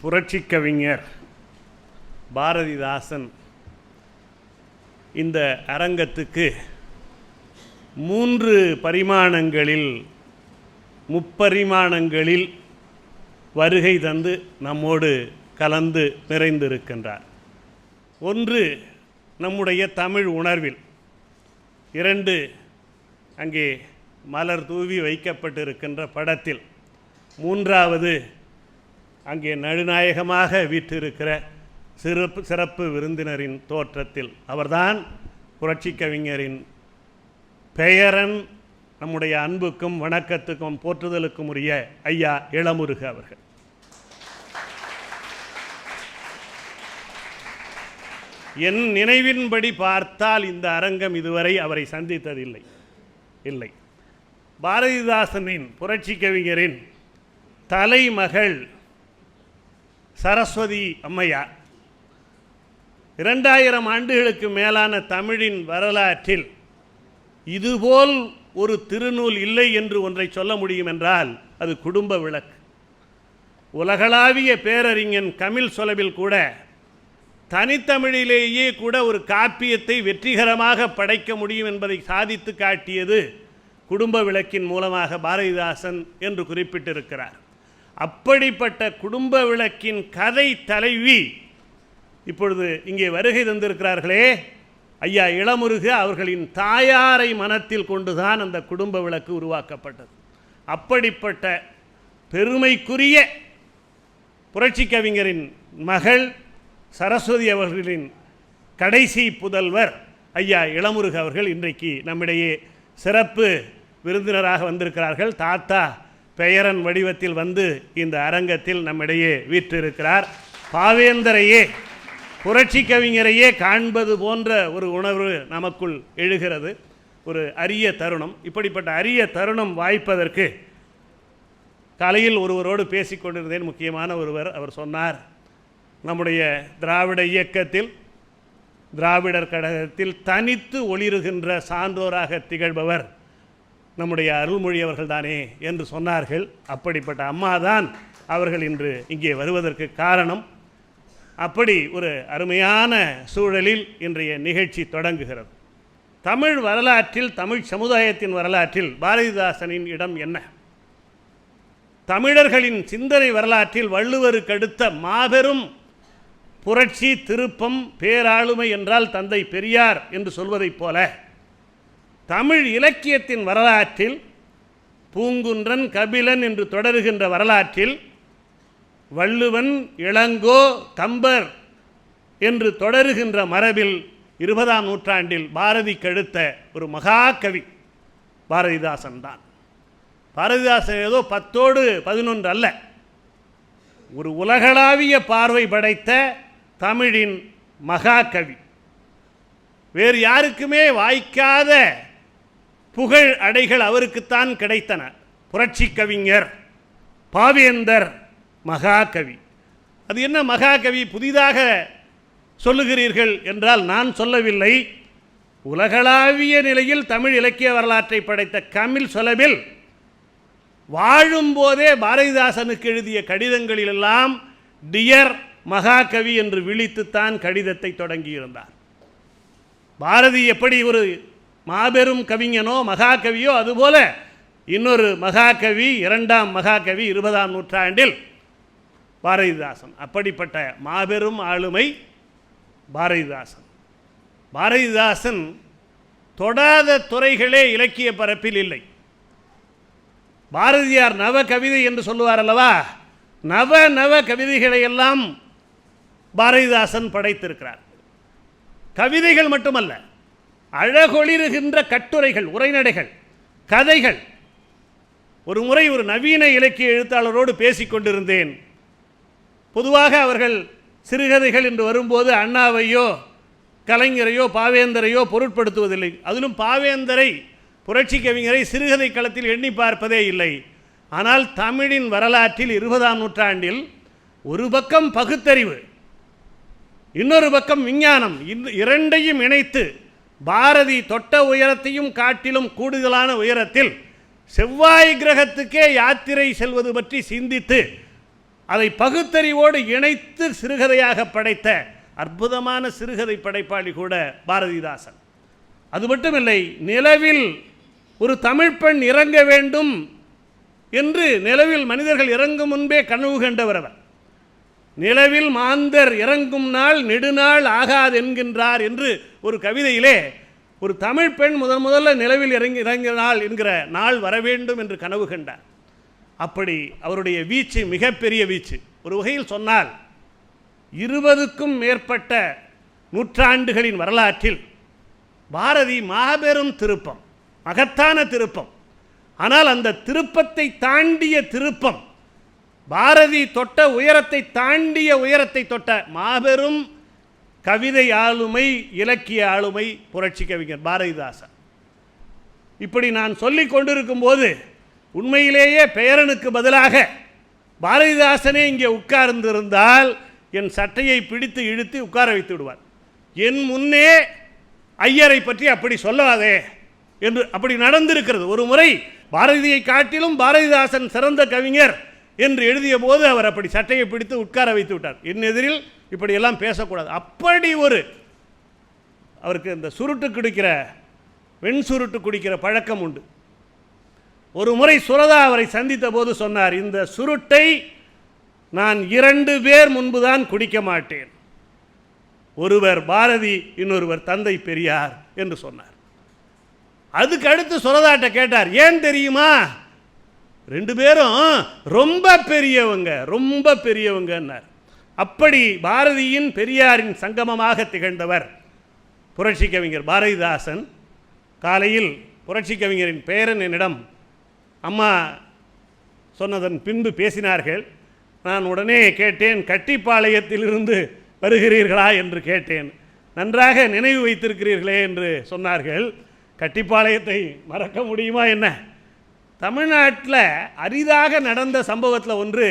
புரட்சி கவிஞர் பாரதிதாசன் இந்த அரங்கத்துக்கு மூன்று பரிமாணங்களில் முப்பரிமாணங்களில் வருகை தந்து நம்மோடு கலந்து நிறைந்திருக்கின்றார். ஒன்று நம்முடைய தமிழ் உணர்வில். இரண்டு அங்கே மலர் தூவி வைக்கப்பட்டிருக்கின்ற படத்தில். மூன்றாவது அங்கே நடுநாயகமாக வீற்றிருக்கிற சிறப்பு சிறப்பு விருந்தினரின் தோற்றத்தில் அவர்தான் புரட்சி கவிஞரின் பெயரன் நம்முடைய அன்புக்கும் வணக்கத்துக்கும் போற்றுதலுக்கும் உரிய ஐயா இளமுருகு அவர்கள். என் நினைவின்படி பார்த்தால் இந்த அரங்கம் இதுவரை அவரை சந்தித்ததில்லை. இல்லை. பாரதிதாசனின் புரட்சி கவிஞரின் தலைமகள் சரஸ்வதி அம்மையார் இரண்டாயிரம் ஆண்டுகளுக்கு மேலான தமிழின் வரலாற்றில் இதுபோல் ஒரு திருநூல் இல்லை என்று ஒன்றை சொல்ல முடியும் என்றால் அது குடும்ப விளக்கு. உலகளாவிய பேரறிஞன் கமில் சொலவில் கூட தனித்தமிழிலேயே கூட ஒரு காப்பியத்தை வெற்றிகரமாக படைக்க முடியும் என்பதை சாதித்து காட்டியது குடும்ப விளக்கின் மூலமாக பாரதிதாசன் என்று குறிப்பிட்டிருக்கிறார். அப்படிப்பட்ட குடும்ப விளக்கின் கதை தலைவி இப்பொழுது இங்கே வருகை தந்திருக்கிறார்களே. ஐயா இளமுருகு அவர்களின் தாயாரை மனத்தில் கொண்டுதான் அந்த குடும்ப விளக்கு உருவாக்கப்பட்டது. அப்படிப்பட்ட பெருமைக்குரிய புரட்சி கவிஞரின் மகள் சரஸ்வதி அவர்களின் கடைசி புதல்வர் ஐயா இளமுருகு அவர்கள் இன்றைக்கு நம்மிடையே சிறப்பு விருந்தினராக வந்திருக்கிறார்கள். தாத்தா பெயரன் வடிவத்தில் வந்து இந்த அரங்கத்தில் நம்மிடையே வீற்றிருக்கிறார். பாவேந்தரையே புரட்சி கவிஞரையே காண்பது போன்ற ஒரு உணர்வு நமக்குள் எழுகிறது. ஒரு அரிய தருணம். இப்படிப்பட்ட அரிய தருணம் வாய்ப்பதற்கு காலையில் ஒருவரோடு பேசிக்கொண்டிருந்தேன் முக்கியமான ஒருவர் அவர் சொன்னார் நம்முடைய திராவிட இயக்கத்தில் திராவிடர் கழகத்தில் தனித்து ஒளிருகின்ற சான்றோராக திகழ்பவர் நம்முடைய அருள்மொழி அவர்கள் தானே என்று சொன்னார்கள். அப்படிப்பட்ட அம்மா தான் அவர்கள் இன்று இங்கே வருவதற்கு காரணம். அப்படி ஒரு அருமையான சூழலில் இன்றைய நிகழ்ச்சி தொடங்குகிறது. தமிழ் வரலாற்றில் தமிழ் சமுதாயத்தின் வரலாற்றில் பாரதிதாசனின் இடம் என்ன? தமிழர்களின் சிந்தனை வரலாற்றில் வள்ளுவருக்கு அடுத்த மாபெரும் புரட்சி திருப்பம் பேராளுமை என்றால் தந்தை பெரியார் என்று சொல்வதைப் போல தமிழ் இலக்கியத்தின் வரலாற்றில் பூங்குன்றன் கபிலன் என்று தொடருகின்ற வரலாற்றில் வள்ளுவன் இளங்கோ கம்பர் என்று தொடருகின்ற மரபில் இருபதாம் நூற்றாண்டில் பாரதி கெடுத்த ஒரு மகாகவி பாரதிதாசன் தான் பாரதிதாசன் ஏதோ பத்தோடு பதினொன்று அல்ல. ஒரு உலகளாவிய பார்வை படைத்த தமிழின் மகாகவி. வேறு யாருக்குமே வாய்க்காத புகழ் அடைகள் அவருக்குத்தான் கிடைத்தன. புரட்சி கவிஞர் பாவேந்தர் மகாகவி. அது என்ன மகாகவி? புதிதாக சொல்லுகிறீர்கள் என்றால் நான் சொல்லவில்லை. உலகளாவிய நிலையில் தமிழ் இலக்கிய வரலாற்றை படைத்த கமில் சொலபில் வாழும்போதே பாரதிதாசனுக்கு எழுதிய கடிதங்களிலெல்லாம் டியர் மகாகவி என்று விழித்துத்தான் கடிதத்தை தொடங்கியிருந்தார். பாரதி எப்படி ஒரு மாபெரும் கவிஞனோ மகாகவியோ அதுபோல இன்னொரு மகாகவி இரண்டாம் மகாகவி இருபதாம் நூற்றாண்டில் பாரதிதாசன். அப்படிப்பட்ட மாபெரும் ஆளுமை பாரதிதாசன். பாரதிதாசன் தொடாத துறைகளே இலக்கிய பரப்பில் இல்லை. பாரதியார் நவ கவிதை என்று சொல்லுவார் அல்லவா? நவ நவ கவிதைகளை எல்லாம் பாரதிதாசன் படைத்திருக்கிறார். கவிதைகள் மட்டுமல்ல அழகொளிருகின்ற கட்டுரைகள் உரைநடைகள் கதைகள். ஒரு முறை ஒரு நவீன இலக்கிய எழுத்தாளரோடு பேசிக்கொண்டிருந்தேன் பொதுவாக அவர்கள் சிறுகதைகள் என்று வரும்போது அண்ணாவையோ கலைஞரையோ பாவேந்தரையோ பொருட்படுத்துவதில்லை. அதிலும் பாவேந்தரை புரட்சி கவிஞரை சிறுகதை களத்தில் எண்ணி பார்ப்பதே இல்லை. ஆனால் தமிழின் வரலாற்றில் இருபதாம் நூற்றாண்டில் ஒரு பக்கம் பகுத்தறிவு இன்னொரு பக்கம் விஞ்ஞானம் இரண்டையும் இணைத்து பாரதி தொட்ட உயரத்தையும் காட்டிலும் கூடுதலான உயரத்தில் செவ்வாய் கிரகத்துக்கே யாத்திரை செல்வது பற்றி சிந்தித்து அதை பகுத்தறிவோடு இணைத்து சிறுகதையாக படைத்த அற்புதமான சிறுகதை படைப்பாளி கூட பாரதிதாசன். அது மட்டுமில்லை நிலவில் ஒரு தமிழ் பெண் இறங்க வேண்டும் என்று நிலவில் மனிதர்கள் இறங்கும் முன்பே கனவு கண்டவர் அவர். நிலவில் மாந்தர் இறங்கும் நாள் நெடுநாள் ஆகாது என்கின்றார் என்று ஒரு கவிதையிலே ஒரு தமிழ் பெண் முதன் முதல்ல நிலவில் இறங்கி இறங்கினாள் என்கிற நாள் வர வேண்டும் என்று கனவு கண்டார். அப்படி அவருடைய வீச்சு மிகப்பெரிய வீச்சு. ஒரு வகையில் சொன்னால் இருபதுக்கும் மேற்பட்ட நூற்றாண்டுகளின் வரலாற்றில் பாரதி மாபெரும் திருப்பம் மகத்தான திருப்பம். ஆனால் அந்த திருப்பத்தை தாண்டிய திருப்பம் பாரதி தொட்ட உயரத்தை தாண்டிய உயரத்தை தொட்ட மாபெரும் கவிதை ஆளுமை இலக்கிய ஆளுமை புரட்சி கவிஞர் பாரதிதாசன். இப்படி நான் சொல்லி கொண்டிருக்கும் போது உண்மையிலேயே பெயரனுக்கு பதிலாக பாரதிதாசனே இங்கே உட்கார்ந்திருந்தால் என் சட்டையை பிடித்து இழுத்து உட்கார வைத்து விடுவார். என் முன்னே ஐயரை பற்றி அப்படி சொல்லாதே என்று அப்படி நடந்திருக்கிறது. ஒரு முறை பாரதியை காட்டிலும் பாரதிதாசன் சிறந்த கவிஞர் என்று எழுதிய போது அவர் அப்படி சட்டையை பிடித்து உட்கார வைத்து விட்டார். என் எதிரில் இப்படியெல்லாம் பேசக்கூடாது. அப்படி ஒரு அவருக்கு இந்த சுருட்டு குடிக்கிற வெண் சுருட்டு குடிக்கிற பழக்கம் உண்டு. ஒரு முறை சுரதா அவரை சந்தித்த போது சொன்னார் இந்த சுருட்டை நான் இரண்டு பேர் முன்புதான் குடிக்க மாட்டேன். ஒருவர் பாரதி இன்னொருவர் தந்தை பெரியார் என்று சொன்னார். அதுக்கு அடுத்து சுரதாட்ட கேட்டார் ஏன் தெரியுமா? ரெண்டு பேரும் ரொம்ப பெரியவங்க ரொம்ப பெரியவங்கன்னார். அப்படி பாரதியின் பெரியாரின் சங்கமமாக திகழ்ந்தவர் புரட்சி கவிஞர் பாரதிதாசன். காலையில் புரட்சி கவிஞரின் பேரன் என்னிடம் அம்மா சொன்னதன் பின்பு பேசினார்கள். நான் உடனே கேட்டேன் கட்டிப்பாளையத்திலிருந்து வருகிறீர்களா என்று கேட்டேன். நன்றாக நினைவு வைத்திருக்கிறீர்களே என்று சொன்னார்கள். கட்டிப்பாளையத்தை மறக்க முடியுமா என்ன? தமிழ்நாட்டில் அரிதாக நடந்த சம்பவத்தில் ஒன்று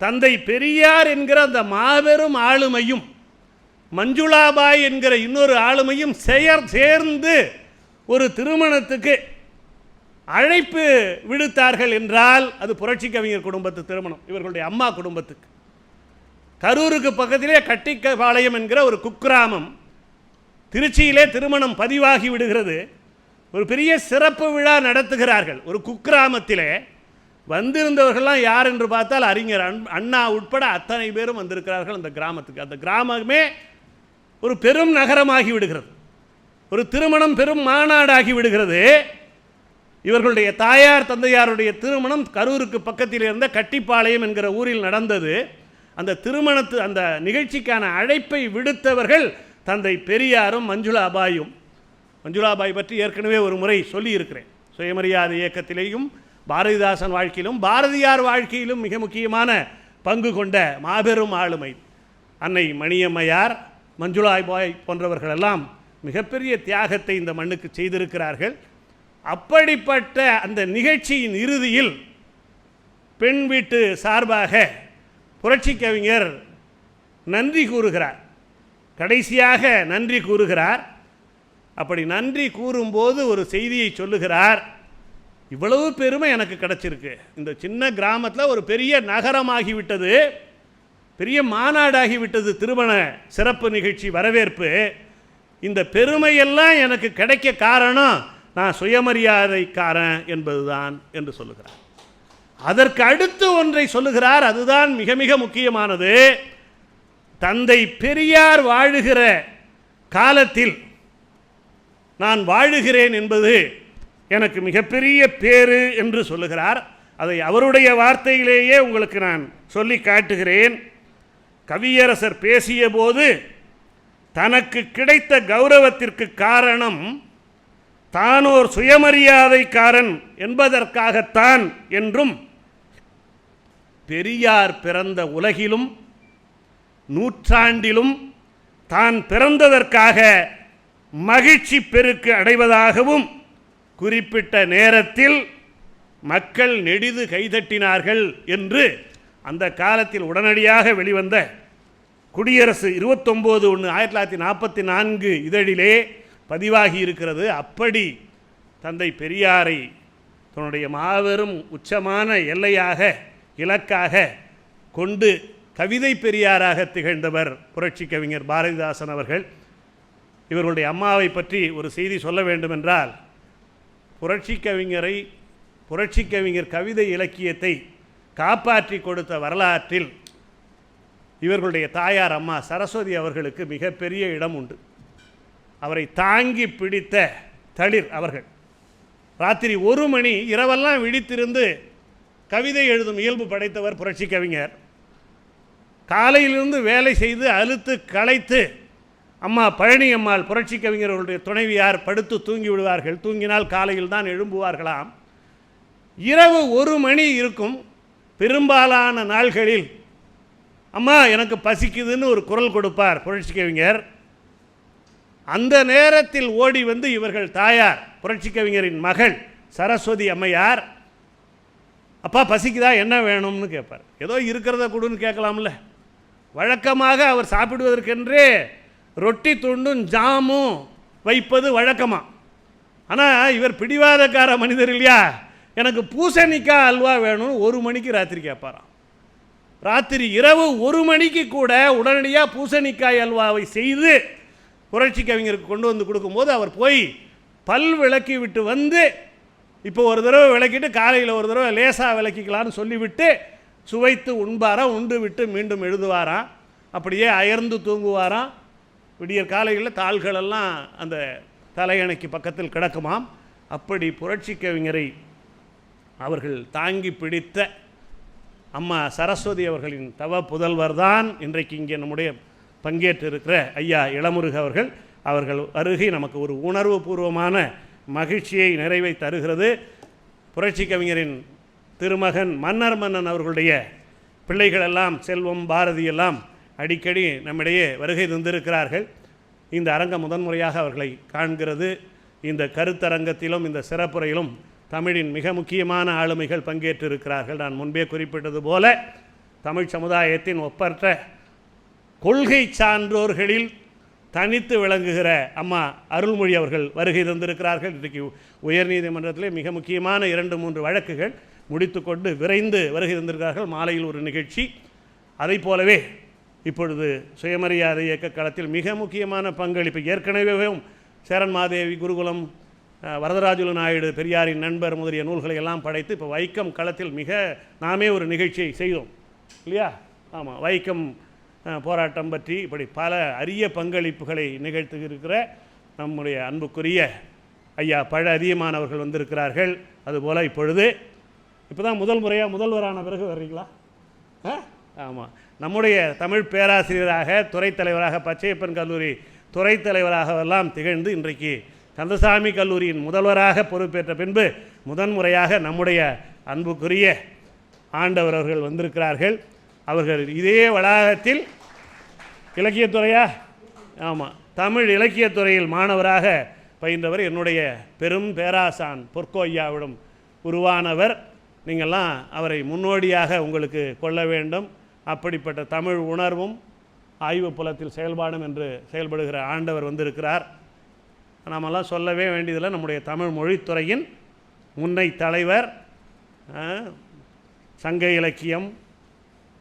தந்தை பெரியார் என்கிற அந்த மாபெரும் ஆளுமையும் மஞ்சுளாபாய் என்கிற இன்னொரு ஆளுமையும் செயர் சேர்ந்து ஒரு திருமணத்துக்கு அழைப்பு விடுத்தார்கள் என்றால் அது புரட்சி கவிஞர் குடும்பத்து திருமணம் இவர்களுடைய அம்மா குடும்பத்துக்கு. கரூருக்கு பக்கத்திலே கட்டிக்கபாளையம் என்கிற ஒரு குக்கிராமம் திருச்சியிலே திருமணம் பதிவாகி விடுகிறது. ஒரு பெரிய சிறப்பு விழா நடத்துகிறார்கள். ஒரு குக்கிராமத்திலே வந்திருந்தவர்கள்லாம் யார் என்று பார்த்தால் அறிஞர் அன் அண்ணா உட்பட அத்தனை பேரும் வந்திருக்கிறார்கள் அந்த கிராமத்துக்கு. அந்த கிராமமே ஒரு பெரும் நகரமாகி விடுகிறது. ஒரு திருமணம் பெரும் மாநாடாகி விடுகிறது. இவர்களுடைய தாயார் தந்தையாருடைய திருமணம் கரூருக்கு பக்கத்தில் இருந்த கட்டிப்பாளையம் என்கிற ஊரில் நடந்தது. அந்த திருமணத்து அந்த நிகழ்ச்சிக்கான அழைப்பை விடுத்தவர்கள் தந்தை பெரியாரும் மஞ்சுளாபாயும் மஞ்சுளாபாய் பற்றி ஏற்கனவே ஒரு முறை சொல்லியிருக்கிறேன். சுயமரியாதை இயக்கத்திலேயும் பாரதிதாசன் வாழ்க்கையிலும் பாரதியார் வாழ்க்கையிலும் மிக முக்கியமான பங்கு கொண்ட மாபெரும் ஆளுமை அன்னை மணியம்மையார் மஞ்சுளாய் பாய் போன்றவர்களெல்லாம் மிகப்பெரிய தியாகத்தை இந்த மண்ணுக்கு செய்திருக்கிறார்கள். அப்படிப்பட்ட அந்த நிகழ்ச்சியின் இறுதியில் பெண் வீட்டு சார்பாக புரட்சி கவிஞர் நன்றி கூறுகிறார். கடைசியாக நன்றி கூறுகிறார். அப்படி நன்றி கூறும்போது ஒரு செய்தியை சொல்லுகிறார். இவ்வளவு பெருமை எனக்கு கிடைச்சிருக்கு. இந்த சின்ன கிராமத்தில் ஒரு பெரிய நகரமாகிவிட்டது. பெரிய மாநாடாகிவிட்டது திருமண சிறப்பு நிகழ்ச்சி வரவேற்பு. இந்த பெருமையெல்லாம் எனக்கு கிடைக்க காரணம் நான் சுயமரியாதைக்காரன் என்பதுதான் என்று சொல்லுகிறார். அதற்கு அடுத்து ஒன்றை சொல்லுகிறார். அதுதான் மிக மிக முக்கியமானது. தந்தை பெரியார் வாழுகிற காலத்தில் நான் வாழுகிறேன் என்பது எனக்கு மிகப்பெரிய பேறு என்று சொல்லுகிறார். அதை அவருடைய வார்த்தையிலேயே உங்களுக்கு நான் சொல்லி காட்டுகிறேன். கவியரசர் பேசிய போது தனக்கு கிடைத்த கௌரவத்திற்கு காரணம் தானோர் சுயமரியாதைக்காரன் என்பதற்காகத்தான் என்றும் பெரியார் பிறந்த உலகிலும் நூற்றாண்டிலும் தான் பிறந்ததற்காக மகிழ்ச்சி பெருக்கு அடைவதாகவும் குறிப்பிட்ட நேரத்தில் மக்கள் நெடிது கைதட்டினார்கள் என்று அந்த காலத்தில் உடனடியாக வெளிவந்த குடியரசு இருபத்தொம்போது ஒன்று ஆயிரத்தி தொள்ளாயிரத்தி நாற்பத்தி நான்கு இதழிலே பதிவாகி இருக்கிறது. அப்படி தந்தை பெரியாரை தன்னுடைய மாபெரும் உச்சமான எல்லையாக இலக்காக கொண்டு கவிதை பெரியாராக திகழ்ந்தவர் புரட்சி கவிஞர் பாரதிதாசன் அவர்கள். இவர்களுடைய அம்மாவை பற்றி ஒரு செய்தி சொல்ல வேண்டுமென்றால் புரட்சி கவிஞரை புரட்சி கவிஞர் கவிதை இலக்கியத்தை காப்பாற்றி கொடுத்த வரலாற்றில் இவர்களுடைய தாயார் அம்மா சரஸ்வதி அவர்களுக்கு மிகப்பெரிய இடம் உண்டு. அவரை தாங்கி பிடித்த தளிர் அவர்கள். ராத்திரி ஒரு மணி இரவெல்லாம் விழித்திருந்து கவிதை எழுதும் இயல்பு படைத்தவர் புரட்சி கவிஞர். காலையிலிருந்து வேலை செய்து அழுத்து களைத்து அம்மா பழனி அம்மாள் புரட்சி கவிஞர்களுடைய துணைவியார் படுத்து தூங்கி விடுவார்கள். தூங்கினால் காலையில் தான் எழும்புவார்களாம். இரவு ஒரு மணி இருக்கும். பெரும்பாலான நாள்களில் அம்மா எனக்கு பசிக்குதுன்னு ஒரு குரல் கொடுப்பார் புரட்சி கவிஞர். அந்த நேரத்தில் ஓடி வந்து இவர்கள் தாயார் புரட்சி கவிஞரின் மகள் சரஸ்வதி அம்மையார் அப்பா பசிக்குதா? என்ன வேணும்னு கேட்பார். ஏதோ இருக்கிறத கொடுன்னு கேட்கலாம்ல. வழக்கமாக அவர் சாப்பிடுவதற்கென்றே ரொட்டி துண்டும் ஜாமும் வைப்பது வழக்கமாக ஆனால் இவர் பிடிவாதக்கார மனிதர் இல்லையா? எனக்கு பூசணிக்காய் அல்வா வேணும்னு ஒரு மணிக்கு ராத்திரி கேட்பாராம். ராத்திரி இரவு ஒரு மணிக்கு கூட உடனடியாக பூசணிக்காய் அல்வாவை செய்து புரட்சி கவிஞருக்கு கொண்டு வந்து கொடுக்கும்போது அவர் போய் பல் விளக்கி விட்டு வந்து இப்போ ஒரு தடவை விளக்கிட்டு காலையில் ஒரு தடவை லேசாக விளக்கிக்கலான்னு சொல்லிவிட்டு சுவைத்து உண்பாராம் உண்டு விட்டு மீண்டும் எழுதுவாராம். அப்படியே அயர்ந்து தூங்குவாராம். விடியற் காலையில் தாள்களெல்லாம் அந்த தலையணைக்கு பக்கத்தில் கிடக்குமாம். அப்படி புரட்சி கவிஞரை அவர்கள் தாங்கி பிடித்த அம்மா சரஸ்வதி அவர்களின் தவ புதல்வர் தான் இன்றைக்கு இங்கே நம்முடைய பங்கேற்றிருக்கிற ஐயா இளமுருக அவர்கள். அவர்கள் அருகே நமக்கு ஒரு உணர்வு பூர்வமான மகிழ்ச்சியை நிறைவை தருகிறது. புரட்சி கவிஞரின் திருமகன் மன்னர் மன்னன் அவர்களுடைய பிள்ளைகளெல்லாம் செல்வம் பாரதி எல்லாம் அடிக்கடி நம்மிடையே வருகை தந்திருக்கிறார்கள். இந்த அரங்கம் முதன்முறையாக அவர்களை காண்கிறது. இந்த கருத்தரங்கத்திலும் இந்த சிறப்புரையிலும் தமிழின் மிக முக்கியமான ஆளுமைகள் பங்கேற்றிருக்கிறார்கள். நான் முன்பே குறிப்பிட்டது போல தமிழ் சமுதாயத்தின் ஒப்பற்ற கொள்கை சான்றோர்களில் தனித்து விளங்குகிற அம்மா அருள்மொழி அவர்கள் வருகை தந்திருக்கிறார்கள். இன்றைக்கு உயர்நீதிமன்றத்திலே மிக முக்கியமான இரண்டு மூன்று வழக்குகள் முடித்துக்கொண்டு விரைந்து வருகை தந்திருக்கிறார்கள். மாலையில் ஒரு நிகழ்ச்சி. அதை போலவே இப்பொழுது சுயமரியாதை இயக்க களத்தில் மிக முக்கியமான பங்களிப்பு ஏற்கனவேவும் சேரன் மாதேவி குருகுலம் வரதராஜுல வரதராஜுலு நாயுடு பெரியாரின் நண்பர் முதலிய நூல்களை எல்லாம் படைத்து இப்போ வைக்கம் களத்தில் மிக நாமே ஒரு நிகழ்ச்சியை செய்தோம். இல்லையா? ஆமாம் வைக்கம் போராட்டம் பற்றி இப்படி பல அரிய பங்களிப்புகளை நிகழ்த்தியிருக்கிற நம்முடைய அன்புக்குரிய ஐயா பழ அதிகமானவர்கள் வந்திருக்கிறார்கள். அதுபோல் இப்பொழுது இப்போ தான் முதல் முறையாக முதல்வரான பிறகு வர்றீங்களா? ஆ? ஆமாம் நம்முடைய தமிழ் பேராசிரியராக துறை தலைவராக பச்சையப்பன் கல்லூரி துறை தலைவராகவெல்லாம் திகழ்ந்து இன்றைக்கு கந்தசாமி கல்லூரியின் முதல்வராக பொறுப்பேற்ற பின்பு முதன்முறையாக நம்முடைய அன்புக்குரிய ஆண்டவர் அவர்கள் வந்திருக்கிறார்கள். அவர்கள் இதே வளாகத்தில் இலக்கியத்துறையா ஆமாம் தமிழ் இலக்கியத்துறையில் மாணவராக பயின்றவர் என்னுடைய பெரும் பேராசான் பொற்கோய்யாவிடம் உருவானவர். நீங்கள்லாம் அவரை முன்னோடியாக உங்களுக்கு கொள்ள வேண்டும். அப்படிப்பட்ட தமிழ் உணர்வும் ஆய்வு புலத்தில் செயல்பாடும் என்று செயல்படுகிற ஆண்டவர் வந்திருக்கிறார். நாமெல்லாம் சொல்லவே வேண்டியதில்லை நம்முடைய தமிழ் மொழித்துறையின் முன்னை தலைவர் சங்க இலக்கியம்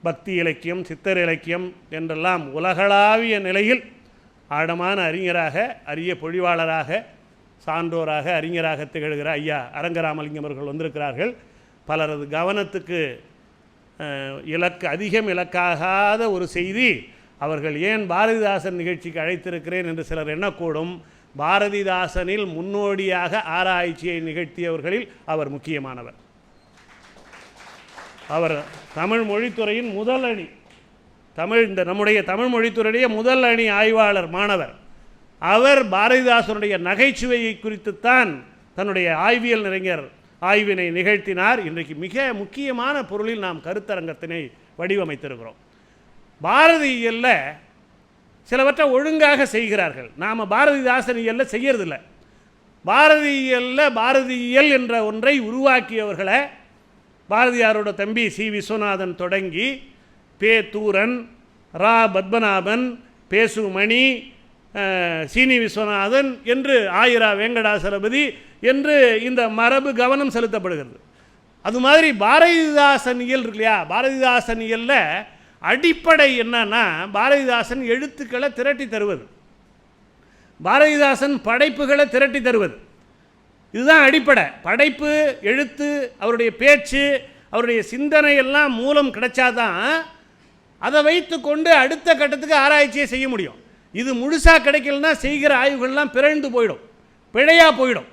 பக்தி இலக்கியம் சித்தர் இலக்கியம் என்றெல்லாம் உலகளாவிய நிலையில் ஆழமான அறிஞராக அரிய பொழிவாளராக சான்றோராக அறிஞராக திகழ்கிற ஐயா அரங்கராமலிங்கம் அவர்கள் வந்திருக்கிறார்கள். பலரது கவனத்துக்கு இலக்கு அதிகம் இலக்காகாத ஒரு செய்தி அவர்கள் ஏன் பாரதிதாசன் நிகழ்ச்சிக்கு அழைத்திருக்கிறேன் என்று சிலர் எண்ணக்கூடும். பாரதிதாசனில் முன்னோடியாக ஆராய்ச்சியை நிகழ்த்தியவர்களில் அவர் முக்கியமானவர். அவர் தமிழ் மொழித்துறையின் முதல் அணி. தமிழ் இந்த நம்முடைய தமிழ் மொழித்துறையுடைய முதல் அணி ஆய்வாளர் மாணவர். அவர் பாரதிதாசனுடைய நகைச்சுவையை குறித்துத்தான் தன்னுடைய ஆய்வியல் நிறைஞர் ஆய்வினை நிகழ்த்தினார். இன்றைக்கு மிக முக்கியமான பொருளில் நாம் கருத்தரங்கத்தினை வடிவமைத்திருக்கிறோம். பாரதியில் சிலவற்றை ஒழுங்காக செய்கிறார்கள். நாம் பாரதிதாசன் இயல்ல செய்யறதில்ல. பாரதியியல்ல பாரதியியல் என்ற ஒன்றை உருவாக்கியவர்களை பாரதியாரோட தம்பி சி. விஸ்வநாதன் தொடங்கி பே. தூரன் ரா. பத்மநாபன் பேசுமணி சீனி விஸ்வநாதன் என்று ஆயிரா வெங்கடாசலபதி என்று இந்த மரபு கவனம் செலுத்தப்படுகிறது. அது மாதிரி பாரதிதாசன் இயல் இருக்கு இல்லையா? பாரதிதாசன் இயலில் அடிப்படை என்னன்னா பாரதிதாசன் எழுத்துக்களை திரட்டி தருவது. பாரதிதாசன் படைப்புகளை திரட்டி தருவது. இதுதான் அடிப்படை. படைப்பு எழுத்து அவருடைய பேச்சு அவருடைய சிந்தனை எல்லாம் மூலம் கிடைச்சாதான் அதை வைத்துக்கொண்டு அடுத்த கட்டத்துக்கு ஆராய்ச்சியை செய்ய முடியும். இது முழுசாக கிடைக்கலன்னா செய்கிற ஆய்வுகள்லாம் பிறழ்ந்து போயிடும். பிழையாக போயிடும்.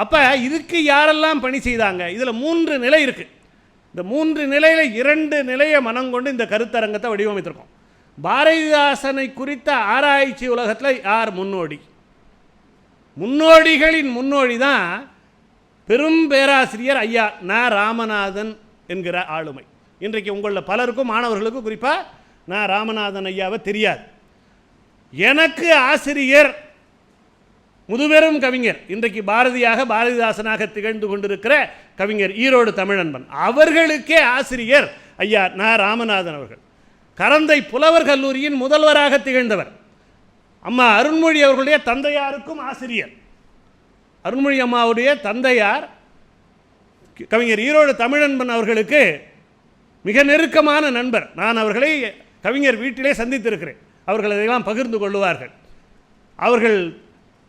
அப்போ இதுக்கு யாரெல்லாம் பணி செய்தாங்க? இதில் மூன்று நிலை இருக்குது இந்த மூன்று நிலையில் இரண்டு நிலையை மனம் கொண்டு இந்த கருத்தரங்கத்தை வடிவமைத்திருக்கோம். பாரதிதாசனை குறித்த ஆராய்ச்சி உலகத்தில் யார் முன்னோடி? முன்னோடிகளின் முன்னோடி தான் பெரும் பேராசிரியர் ஐயா ந. ராமநாதன் என்கிற ஆளுமை. இன்றைக்கு உங்களில் பலருக்கும் மாணவர்களுக்கும் குறிப்பாக நான் ராமநாதன் ஐயாவை தெரியாது. எனக்கு ஆசிரியர் முதுபெரும் கவிஞர் இன்றைக்கு பாரதியாக பாரதிதாசனாக திகழ்ந்து கொண்டிருக்கிற கவிஞர் ஈரோடு தமிழன்பன். அவர்களுக்கே ஆசிரியர் ஐயா ந. ராமநாதன் அவர்கள். கரந்தை புலவர் கல்லூரியின் முதல்வராக திகழ்ந்தவர். அம்மா அருண்மொழி அவர்களுடைய தந்தையாருக்கும் ஆசிரியர். அருண்மொழி அம்மாவுடைய தந்தையார் கவிஞர் ஈரோடு தமிழன்பன் அவர்களுக்கு மிக நெருக்கமான நண்பர். நான் அவர்களை கவிஞர் வீட்டிலே சந்தித்திருக்கிறேன். அவர்கள் இதையெல்லாம் பகிர்ந்து கொள்ளுவார்கள். அவர்கள்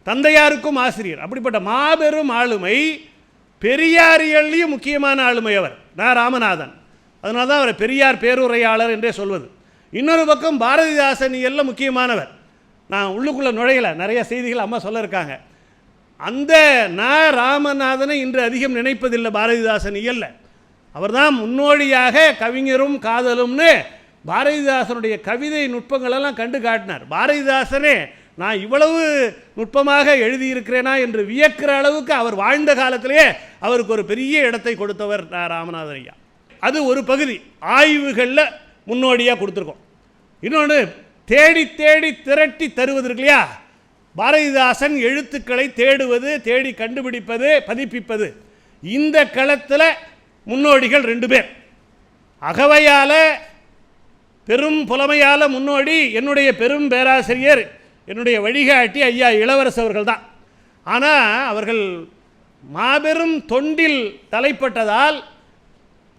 தந்தையாருக்கும் ஆசிரியர். அப்படிப்பட்ட மாபெரும் ஆளுமை பெரியாரியல்லையும் முக்கியமான ஆளுமை அவர். நான் ராமநாதன். அதனால தான் அவர் பெரியார் பேருரையாளர் என்றே சொல்வது. இன்னொரு பக்கம் பாரதிதாசன் எல்லாம் முக்கியமானவர். நான் உள்ளுக்குள்ளே நுழையல. நிறைய செய்திகள் அம்மா சொல்ல இருக்காங்க அந்த நான் ராமநாதனை இன்று அதிகம் நினைப்பதில்லை பாரதிதாசன் இயல்ல அவர்தான் முன்னோடியாக கவிஞரும் காதலும்னு பாரதிதாசனுடைய கவிதை நுட்பங்களெல்லாம் கண்டு காட்டினார். பாரதிதாசனே நான் இவ்வளவு நுட்பமாக எழுதியிருக்கிறேனா என்று வியக்கிற அளவுக்கு அவர் வாழ்ந்த காலத்திலேயே அவருக்கு ஒரு பெரிய இடத்தை கொடுத்தவர் ராமநாதர் ராமநாதன் ஐயா. அது ஒரு பகுதி. ஆய்வுகளில் முன்னோடியாக கொடுத்துருக்கோம். இன்னொன்று தேடி தேடி திரட்டி தருவது இருக்கு இல்லையா? பாரதிதாசன் எழுத்துக்களை தேடுவது தேடி கண்டுபிடிப்பது பதிப்பிப்பது. இந்த களத்தில் முன்னோடிகள் ரெண்டு பேர். அகவையால் பெரும் புலமையால் முன்னோடி என்னுடைய பெரும் பேராசிரியர் என்னுடைய வழிகாட்டி ஐயா இளவரசு அவர்கள் தான் ஆனால் அவர்கள் மாபெரும் தொண்டில் தலைப்பட்டதால்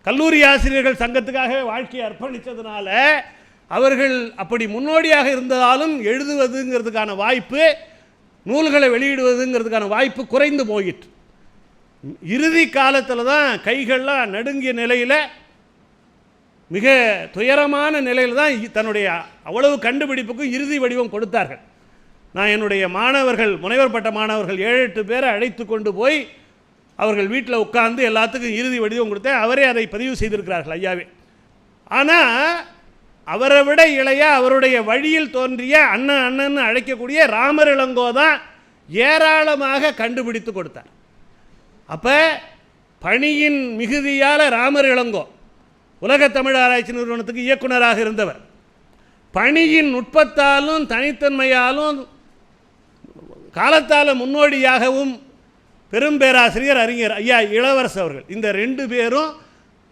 கல்லூரி ஆசிரியர்கள் சங்கத்துக்காக வாழ்க்கையை அர்ப்பணித்ததுனால அவர்கள் அப்படி முன்னோடியாக இருந்ததாலும் எழுதுவதுங்கிறதுக்கான வாய்ப்பு நூல்களை வெளியிடுவதுங்கிறதுக்கான வாய்ப்பு குறைந்து போயிற்று. இறுதி காலத்தில் தான் கைகள்லாம் நடுங்கிய நிலையில் மிக துயரமான நிலையில் தான் இ- தன்னுடைய அவ்வளவு கண்டுபிடிப்புக்கும் இறுதி வடிவம் கொடுத்தார்கள். நான் என்னுடைய மாணவர்கள் முனைவர் பட்ட மாணவர்கள் ஏழு எட்டு பேரை அழைத்து கொண்டு போய் அவர்கள் வீட்டில் உட்கார்ந்து எல்லாத்துக்கும் இறுதி வடிவம் கொடுத்தேன். அவரே அதை பதிவு செய்திருக்கிறார்கள் ஐயாவே. ஆனால் அவரை விட இளைய அவருடைய வழியில் தோன்றிய அண்ணன் அண்ணன்னு அழைக்கக்கூடிய ராமர் இளங்கோ தான் ஏராளமாக கண்டுபிடித்து கொடுத்தார். அப்போ பணியின் மிகுதியால் ராமர் இளங்கோ உலக தமிழ் ஆராய்ச்சி நிறுவனத்துக்கு இயக்குனராக இருந்தவர். பணியின் நுட்பத்தாலும் தனித்தன்மையாலும் காலத்தால் முன்னோடியாகவும் பெரும்பேராசிரியர் அறிஞர் ஐயா இளவரசு அவர்கள். இந்த ரெண்டு பேரும்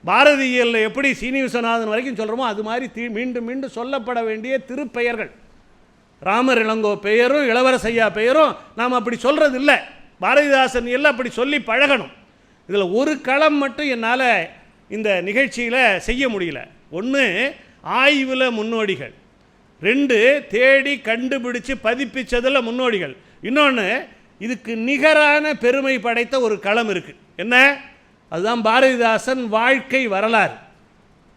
பாரதியில் எப்படி சீனி விஸ்வநாதன் வரைக்கும் சொல்கிறோமோ அது மாதிரி தீ மீண்டும் மீண்டும் சொல்லப்பட வேண்டிய திருப்பெயர்கள். ராமர் இளங்கோ பெயரும் இளவரசையா பெயரும் நாம் அப்படி சொல்கிறது இல்லை பாரதிதாசன் எல்லாம் அப்படி சொல்லி பழகணும். இதில் ஒரு களம் மட்டும் என்னால் இந்த நிகழ்ச்சியில் செய்ய முடியல. ஒன்று ஆய்வில் முன்னோடிகள். ரெண்டு தேடி கண்டுபிடிச்சு பதிப்பிச்சதில் முன்னோடிகள். இன்னொன்று இதுக்கு நிகரான பெருமை படைத்த ஒரு களம் இருக்குது என்ன? அதுதான் பாரதிதாசன் வாழ்க்கை வரலாறு.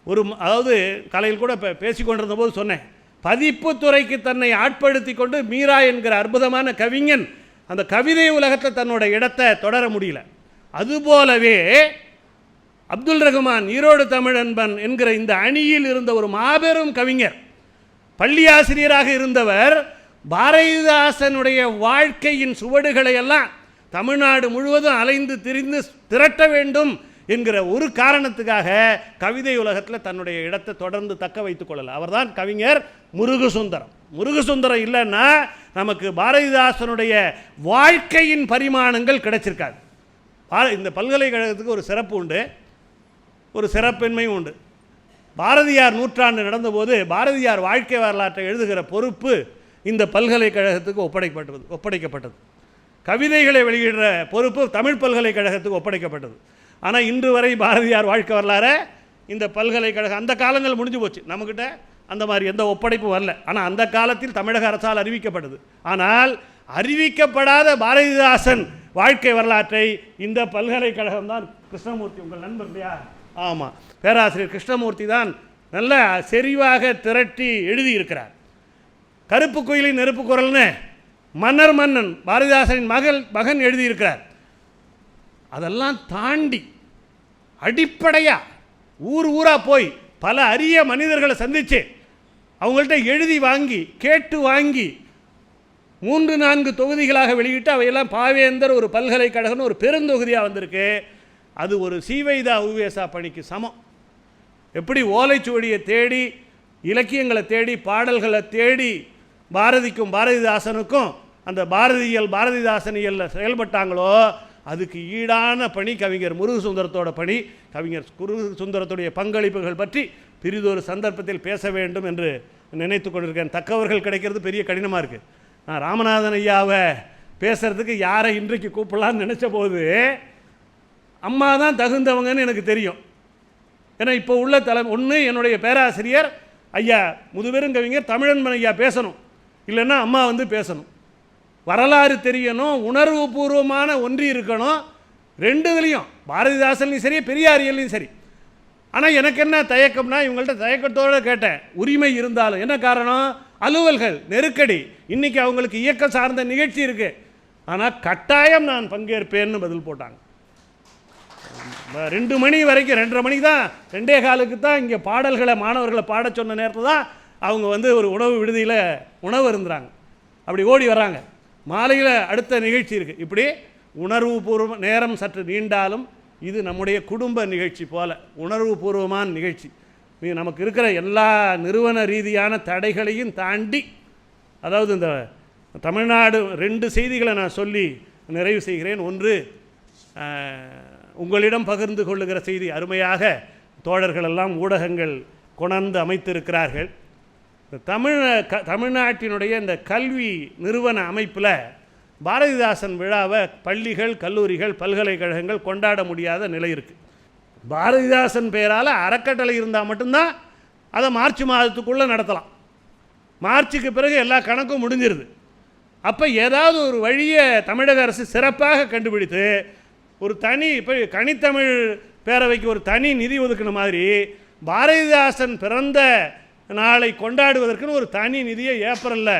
ஒரு அதாவது கலையில் கூட இப்போ பேசிக் கொண்டிருந்த போது சொன்னேன். பதிப்பு துறைக்கு தன்னை ஆட்படுத்தி கொண்டு மீரா என்கிற அற்புதமான கவிஞன் அந்த கவிதை உலகத்தில் தன்னோட இடத்தை தொடர முடியல. அதுபோலவே அப்துல் ரஹ்மான் ஈரோடு தமிழன்பன் என்கிற இந்த அணியில் இருந்த ஒரு மாபெரும் கவிஞர் பள்ளி ஆசிரியராக இருந்தவர் பாரதிதாசனுடைய வாழ்க்கையின் சுவடுகளை எல்லாம் தமிழ்நாடு முழுவதும் அலைந்து திரிந்து திரட்ட வேண்டும் என்கிற ஒரு காரணத்துக்காக கவிதை உலகத்தில் தன்னுடைய இடத்தை தொடர்ந்து தக்க வைத்துக் கொள்ளல. அவர்தான் கவிஞர் முருகசுந்தரம். முருகசுந்தரம் இல்லைன்னா நமக்கு பாரதிதாசனுடைய வாழ்க்கையின் பரிமாணங்கள் கிடைச்சிருக்காது. பார- இந்த பல்கலைக்கழகத்துக்கு ஒரு சிறப்பு உண்டு. ஒரு சிறப்பின்மையும் உண்டு. பாரதியார் நூற்றாண்டு நடந்தபோது பாரதியார் வாழ்க்கை வரலாற்றை எழுதுகிற பொறுப்பு இந்த பல்கலைக்கழகத்துக்கு ஒப்படைக்கப்பட்டது ஒப்படைக்கப்பட்டது. கவிதைகளை வெளியிடுற பொறுப்பு தமிழ் பல்கலைக்கழகத்துக்கு ஒப்படைக்கப்பட்டது. ஆனால் இன்று வரை பாரதியார் வாழ்க்கை வரலாற இந்த பல்கலைக்கழகம் அந்த காலங்கள் முடிஞ்சு போச்சு. நம்மக்கிட்ட அந்த மாதிரி எந்த ஒப்படைப்பும் வரல. ஆனால் அந்த காலத்தில் தமிழக அரசால் அறிவிக்கப்பட்டது. ஆனால் அறிவிக்கப்படாத பாரதிதாசன் வாழ்க்கை வரலாற்றை இந்த பல்கலைக்கழகம் தான் கிருஷ்ணமூர்த்தி உங்கள் நண்பர் இல்லையா? ஆமாம் பேராசிரியர் கிருஷ்ணமூர்த்தி தான் நல்ல செறிவாக திரட்டி எழுதியிருக்கிறார். கருப்பு குயிலின் நெருப்பு குரல்னு மன்னர் மன்னன் பாரதிதாசனின் மகள் மகன் எழுதியிருக்கிறார். அதெல்லாம் தாண்டி அடிப்படையாக ஊர் ஊராக போய் பல அரிய மனிதர்களை சந்திச்சு அவங்கள்ட்ட எழுதி வாங்கி கேட்டு வாங்கி மூன்று நான்கு தொகுதிகளாக வெளியிட்டு அவையெல்லாம் பாவேந்தர் ஒரு பல்கலைக்கழகம்னு ஒரு பெருந்தொகுதியாக வந்திருக்கு. அது ஒரு சீவைதா உவேசா பணிக்கு சமம். எப்படி ஓலைச்சுவடியை தேடி இலக்கியங்களை தேடி பாடல்களை தேடி பாரதிக்கும் பாரதிதாசனுக்கும் அந்த பாரதியல் பாரதிதாசனியலில் செயல்பட்டாங்களோ அதுக்கு ஈடான பணி கவிஞர் முருகு சுந்தரத்தோட பணி. கவிஞர் குருகு சுந்தரத்துடைய பங்களிப்புகள் பற்றி பெரிதொரு சந்தர்ப்பத்தில் பேச வேண்டும் என்று நினைத்து கொண்டிருக்கேன். தக்கவர்கள் கிடைக்கிறது பெரிய கடினமாக இருக்குது நான் ராமநாதன் ஐயாவை பேசுகிறதுக்கு யாரை இன்றைக்கு கூப்பிடலான்னு நினச்ச போது அம்மா தான் தகுந்தவங்கன்னு எனக்கு தெரியும். ஏன்னா இப்போ உள்ள தலை ஒன்று என்னுடைய பேராசிரியர் ஐயா முதுபெருங்கவிஞர் தமிழன் ஐயா பேசணும். இல்லைன்னா அம்மா வந்து பேசணும். வரலாறு தெரியணும் உணர்வு பூர்வமான ஒன்றி இருக்கணும். ரெண்டு இதுலேயும் பாரதிதாசன்லையும் சரி பெரியாரியல்லையும் சரி. ஆனால் எனக்கு என்ன தயக்கம்னா இவங்கள்ட்ட தயக்கத்தோடு கேட்டேன். உரிமை இருந்தாலும். என்ன காரணம்? அலுவல்கள் நெருக்கடி. இன்றைக்கி அவங்களுக்கு இயக்கம் சார்ந்த நிகழ்ச்சி இருக்குது ஆனால் கட்டாயம் நான் பங்கேற்பேன்னு பதில் போட்டாங்க. ரெண்டு மணி வரைக்கும் ரெண்டரை மணிக்கு தான் ரெண்டே காலுக்கு தான் இங்கே பாடல்களை மாணவர்களை பாடச் சொன்ன நேரத்தில் தான் அவங்க வந்து ஒரு உணவு விடுதியில் உணவு இருந்துறாங்க அப்படி ஓடி வராங்க மாலையில் அடுத்த நிகழ்ச்சி இருக்குது இப்படி உணர்வு பூர்வ நேரம் சற்று நீண்டாலும் இது நம்முடைய குடும்ப நிகழ்ச்சி போல உணர்வு பூர்வமான நிகழ்ச்சி. நமக்கு இருக்கிற எல்லா நிறுவன ரீதியான தடைகளையும் தாண்டி அதாவது இந்த தமிழ்நாடு ரெண்டு செய்திகளை நான் சொல்லி நிறைவு செய்கிறேன். ஒன்று உங்களிடம் பகிர்ந்து கொள்ளுகிற செய்தி அருமையாக தோழர்கள் எல்லாம் ஊடகங்கள் கொணர்ந்து அமைத்திருக்கிறார்கள். இந்த தமிழ க தமிழ்நாட்டினுடைய இந்த கல்வி நிறுவன அமைப்பில் பாரதிதாசன் விழாவை பள்ளிகள் கல்லூரிகள் பல்கலைக்கழகங்கள் கொண்டாட முடியாத நிலை இருக்குது பாரதிதாசன் பெயரால் அறக்கட்டளை இருந்தால் மட்டும்தான் அதை மார்ச் மாதத்துக்குள்ளே நடத்தலாம். மார்ச்சுக்கு பிறகு எல்லா கணக்கும் முடிஞ்சிருது. அப்போ ஏதாவது ஒரு வழியை தமிழக அரசு சிறப்பாக கண்டுபிடித்து ஒரு தனி இப்போ கனித்தமிழ் பேரவைக்கு ஒரு தனி நிதி ஒதுக்கின மாதிரி பாரதிதாசன் பிறந்த நாளை கொண்டாடுவதற்குன்னு ஒரு தனி நிதியை ஏப்ரலில்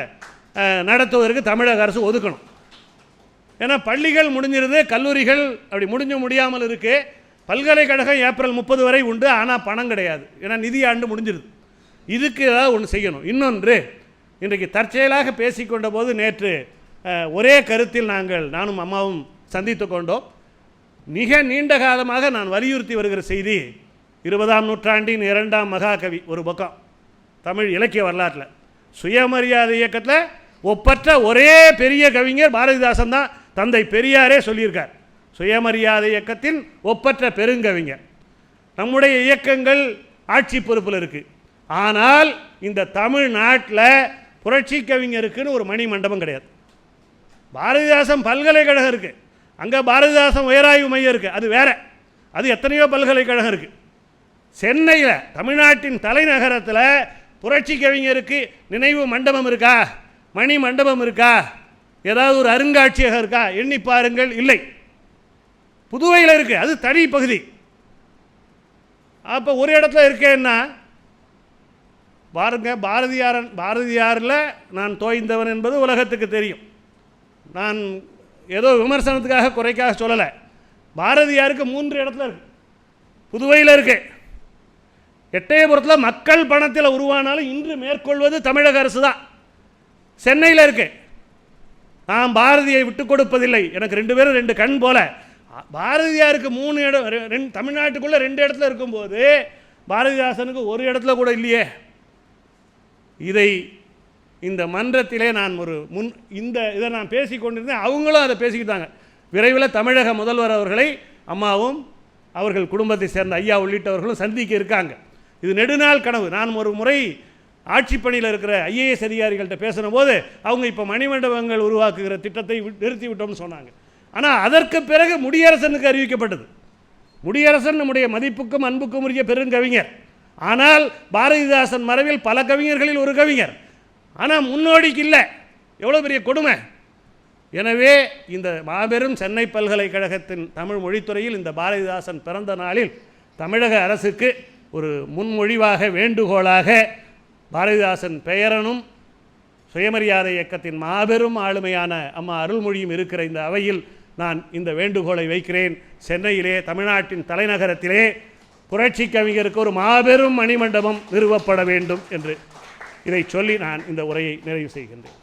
நடத்துவதற்கு தமிழக அரசு ஒதுக்கணும். ஏன்னா பள்ளிகள் முடிஞ்சிருது கல்லூரிகள் அப்படி முடிஞ்சு முடியாமல் இருக்குது பல்கலைக்கழகம் ஏப்ரல் முப்பது வரை உண்டு ஆனால் பணம் கிடையாது. ஏன்னா நிதி ஆண்டு முடிஞ்சிருது. இதுக்கு ஏதாவது ஒன்று செய்யணும். இன்னொன்று இன்றைக்கு தற்செயலாக பேசிக்கொண்ட போது நேற்று ஒரே கருத்தில் நாங்கள் நானும் அம்மாவும் சந்தித்து கொண்டோம். மிக நீண்ட காலமாக நான் வலியுறுத்தி வருகிற செய்தி இருபதாம் நூற்றாண்டின் இரண்டாம் மகாகவி ஒரு பக்கம். தமிழ் இலக்கிய வரலாற்றில். சுயமரியாதை இயக்கத்தில் ஒப்பற்ற ஒரே பெரிய கவிஞர் பாரதிதாசன் தான் தந்தை பெரியாரே சொல்லியிருக்கார். சுயமரியாதை இயக்கத்தின் ஒப்பற்ற பெருங்கவிஞர். நம்முடைய இயக்கங்கள் ஆட்சி பொறுப்பில் இருக்குது ஆனால் இந்த தமிழ்நாட்டில் புரட்சி கவிஞருக்குன்னு ஒரு மணி மண்டபம் கிடையாது. பாரதிதாசன் பல்கலைக்கழகம் இருக்குது அங்கே பாரதிதாசன் உயராய்வு மையம் இருக்குது அது வேற. அது எத்தனையோ பல்கலைக்கழகம் இருக்குது சென்னையில் தமிழ்நாட்டின் தலைநகரத்தில் புரட்சி கவிஞருக்கு நினைவு மண்டபம் இருக்கா? மணி மண்டபம் இருக்கா? ஏதாவது ஒரு அருங்காட்சியகம் இருக்கா? எண்ணி பாருங்கள் இல்லை. புதுவையில் இருக்குது அது தனி பகுதி. அப்போ ஒரு இடத்துல இருக்கேன்னா பாருங்க பாரதியாரன் பாரதியாரில் நான் தோய்ந்தவன் என்பது உலகத்துக்கு தெரியும். நான் ஏதோ விமர்சனத்துக்காக குறைக்காக சொல்லலை. பாரதியாருக்கு மூன்று இடத்துல இருக்கு. புதுவையில் இருக்கேன் எட்டயபுரத்தில் மக்கள் பணத்தில் உருவானாலும் இன்று மேற்கொள்வது தமிழக அரசு தான் சென்னையில் இருக்கு. நான் பாரதியை விட்டு கொடுப்பதில்லை. எனக்கு ரெண்டு பேரும் ரெண்டு கண் போல. பாரதியாருக்கு மூணு இடம் ரெ- ரெண்டு தமிழ்நாட்டுக்குள்ளே ரெண்டு இடத்துல இருக்கும்போது பாரதிதாசனுக்கு ஒரு இடத்துல கூட இல்லையே. இதை இந்த மன்றத்திலே நான் ஒரு முன் இந்த இதை நான் பேசி கொண்டிருந்தேன். அவங்களும் அதை பேசிக்கிட்டாங்க. விரைவில் தமிழக முதல்வர் அவர்களை அம்மாவும் அவர்கள் குடும்பத்தை சேர்ந்த ஐயா உள்ளிட்டவர்களும் சந்திக்க இருக்காங்க. இது நெடுநாள் கனவு. நான் ஒரு முறை ஆட்சி பணியில் இருக்கிற ஐஏஎஸ் அதிகாரிகள்கிட்ட பேசின போது அவங்க இப்போ மணிமண்டபங்கள் உருவாக்குகிற திட்டத்தை வி- நிறுத்தி விட்டோம்னு சொன்னாங்க. ஆனால் அதற்கு பிறகு முடியரசனுக்கு அறிவிக்கப்பட்டது. முடியரசன் நம்முடைய மதிப்புக்கும் அன்புக்கும் உரிய பெருங்கவிஞர். ஆனால் பாரதிதாசன் மறைவில் பல கவிஞர்களில் ஒரு கவிஞர். ஆனால் முன்னோடிக்கு இல்லை. எவ்வளோ பெரிய கொடுமை. எனவே இந்த மாபெரும் சென்னை பல்கலைக்கழகத்தின் தமிழ் மொழித்துறையில் இந்த பாரதிதாசன் பிறந்த நாளில் தமிழக அரசுக்கு ஒரு முன்மொழிவாக வேண்டுகோளாக பாரதிதாசன் பெயரனும் சுயமரியாதை இயக்கத்தின் மாபெரும் ஆளுமையான அம்மா அருள்மொழியும் இருக்கிற இந்த அவையில் நான் இந்த வேண்டுகோளை வைக்கிறேன். சென்னையிலே தமிழ்நாட்டின் தலைநகரத்திலே புரட்சி கவிஞருக்கு ஒரு மாபெரும் மணிமண்டபம் நிறுவப்பட வேண்டும் என்று இதை சொல்லி நான் இந்த உரையை நிறைவு செய்கின்றேன்.